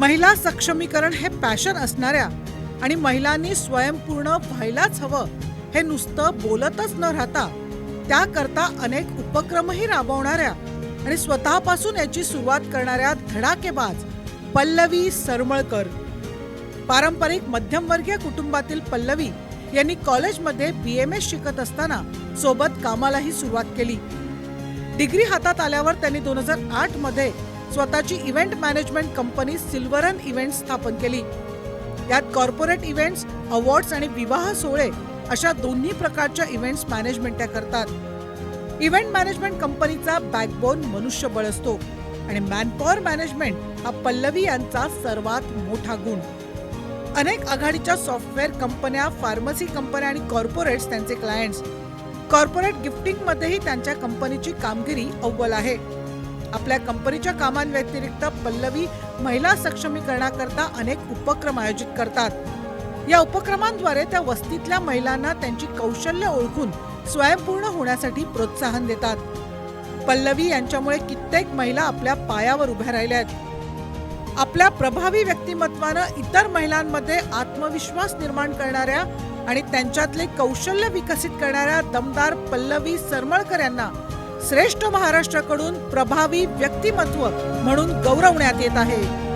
महिला सक्षमीकरण हे पॅशन असणाऱ्या आणि महिलांनी स्वयंपूर्ण व्हायलाच हवं हे नुसतं बोलतच न राहता त्याकरता अनेक उपक्रमही राबवणाऱ्या आणि स्वतःपासून याची सुरुवात करणाऱ्या धडाकेबाज पल्लवी सरमळकर. पारंपरिक मध्यमवर्गीय कुटुंबातील पल्लवी यांनी कॉलेजमध्ये बी एम एस शिकत असताना सोबत कामालाही सुरुवात केली. डिग्री हातात आल्यावर त्यांनी दोन हजार आठमध्ये स्वतःची इव्हेंट मॅनेजमेंट कंपनी सिल्वरन इव्हेंट स्थापन केली. यात कॉर्पोरेट इव्हेंट्स अवॉर्ड्स आणि विवाह सोहळे अशा दोन्ही प्रकारच्या इव्हेंट्स मॅनेजमेंट त्या करतात. इव्हेंट मॅनेजमेंट कंपनीचा बॅकबोन मनुष्यबळ असतो आणि मॅनपॉवर मॅनेजमेंट हा पल्लवी यांचा सर्वात मोठा गुण. अनेक आघाडीच्या सॉफ्टवेअर कंपन्या फार्मसी कंपन्या आणि कॉर्पोरेट्स त्यांचे क्लायंट्स कॉर्पोरेट गिफ्टिंगमध्येही त्यांच्या कंपनीची कामगिरी अव्वल आहे. आपल्या कंपनीच्या कामांव्यतिरिक्त पल्लवी महिला सक्षमीकरणाकरता अनेक उपक्रम आयोजित करतात. या उपक्रमांद्वारे त्या वस्तीतल्या महिलांना त्यांची कौशल्य ओळखून स्वयंपूर्ण होण्यासाठी प्रोत्साहन देतात. पल्लवी यांच्यामुळे कित्येक महिला आपल्या पायावर उभ्या राहिल्या आहेत. आपल्या प्रभावी व्यक्तिमत्वानं इतर महिलांमध्ये आत्मविश्वास निर्माण करणाऱ्या आणि त्यांच्यातले कौशल्य विकसित करणाऱ्या दमदार पल्लवी सरमळकर यांना श्रेष्ठ महाराष्ट्राकडून प्रभावी व्यक्तिमत्व म्हणून गौरवण्यात येत आहे.